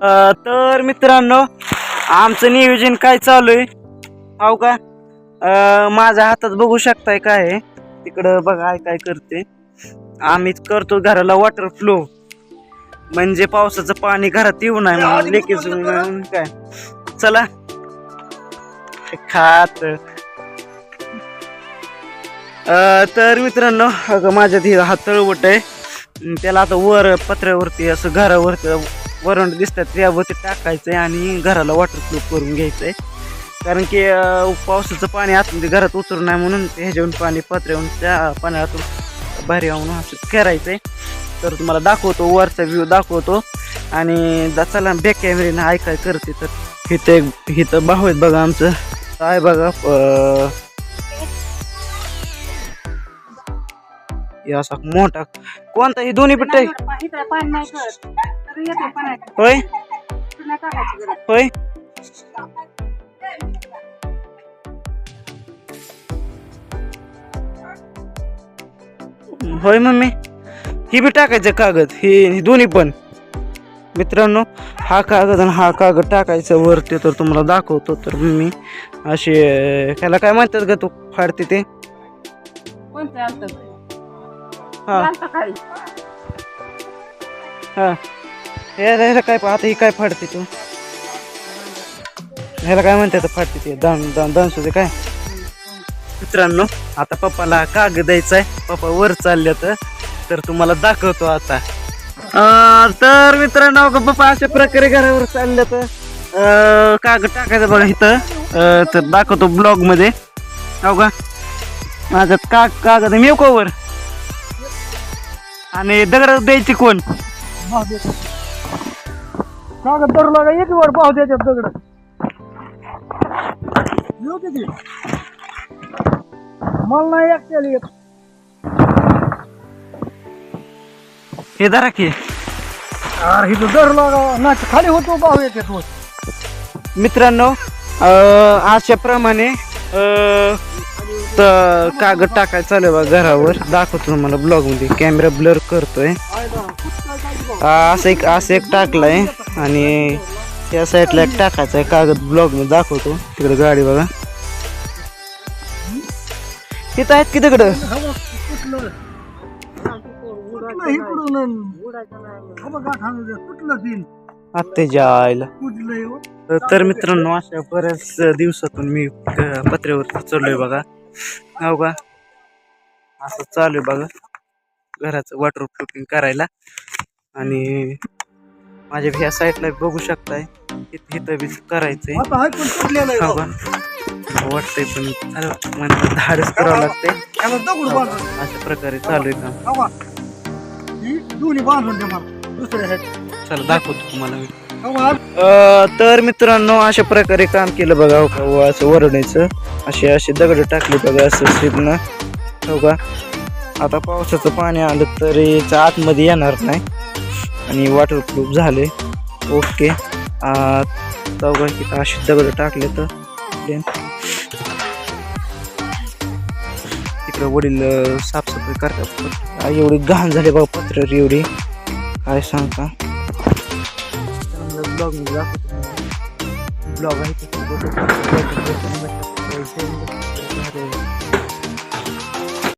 तर मित्रांनो आमचं नियोजन काय चालू आहे हो का माझ्या हातात बघू शकताय काय तिकडं बघा काय करते. आम्ही करतो घराला वॉटर फ्लो म्हणजे पावसाचं पाणी घरात येऊ नये म्हणून लेकीच काय? चला. खात. तर मित्रांनो अगं माझ्यात हे हा तळवट आहे त्याला आता वर पत्र्यावरती असं घरावरती वरण दिसतात त्यावरती टाकायचंय आणि घराला वॉटरप्रूफ करून घ्यायचंय. कारण की पावसाचं पाणी आतमध्ये घरात उतरू नये म्हणून ते ह्याच्यावरून पाणी पत्र्यावरून त्या पाण्यातून बाहेर येऊन असं करायचंय तर तुम्हाला दाखवतो वरचा व्ह्यू दाखवतो. आणि चला बॅक कॅमेऱ्याने ऐकाय काय करते तर. एक इथं भाऊ आहेत बघा आमचं. काय बघा असा मोठा कोणता ही दोन्ही पिठ होय. होय होय मम्मी. ही बी टाकायचं कागद. ही ही दोन्ही पण. मित्रांनो हा कागद आणि हा कागद टाकायचा. वरती तर तुम्हाला दाखवतो तर मी असे ह्याला काय म्हणतात ग तू? फाडते ते? हा. काही. हे ह्याला काय आता ही काय फाडते तू? ह्याला काय म्हणतात फाडते ते? दान दान दानसुदे काय? मित्रांनो आता पप्पाला कागद द्यायचा आहे पप्पा वर चालले तर तर तुम्हाला दाखवतो आता. तर मित्रांनो का पप्पा अशा प्रकारे घरावर चालले तर कागद टाकायचं बघा इथं. तर दाखवतो ब्लॉगमध्ये. हो का? माझ्यात का कागद मी वर आणि दगड द्यायची कोण? कागद धरू लागा एक वर पाव द्यायच्यात दगड. किती मला नाही एकट्याला येत हे धरा की. अरे इथं धरू लागा ना खाली होतो पाव येतात वर मित्रांनो अं, अशाप्रमाणे अं, त- कागद टाकाय चालू बघा घरावर. दाखवतो तुम्हाला ब्लॉगमध्ये. कॅमेरा ब्लर करतोय. असं एक असं एक टाकलाय. आणि त्या साईडला एक टाकायचा आहे. कागद ब्लॉगमध्ये दाखवतो. तिकडे गाडी बघा. तिथं आहेत की तिकडं? आईला कुठलंय हो? तर मित्रांनो अशा बऱ्याच दिवसातून मी पत्र्यावरती चढलोय बघा. हो का? असं चालू आहे बघा. घराचं वॉटर प्रूफिंग करायला. आणि माझ्या ह्या साईडला बघू शकताय. इथं इथं बी करायचंय. हो वाटतंय पण अरे म्हणतात धाडस करावं लागतंय. अशा प्रकारे चालू आहे काम. ही चला दाखवतो तुम्हाला मी. तर मित्रांनो अशा प्रकारे काम केलं बघा हो का व असं वरडायचं असे असे दगड टाकले बघा असं स्ट्रीपनं हो का. आता पावसाचं पाणी आलं तरी आतमध्ये येणार नाही. आणि वॉटरप्रूफ झाले. ओके चौघा तिथं असे दगड टाकले तर then तिकडं वडील साफसफाई करतात. एवढी घाण झाली बघा पत्र एवढी. काय सांगता? ब्लॉग ब्लॉग आहे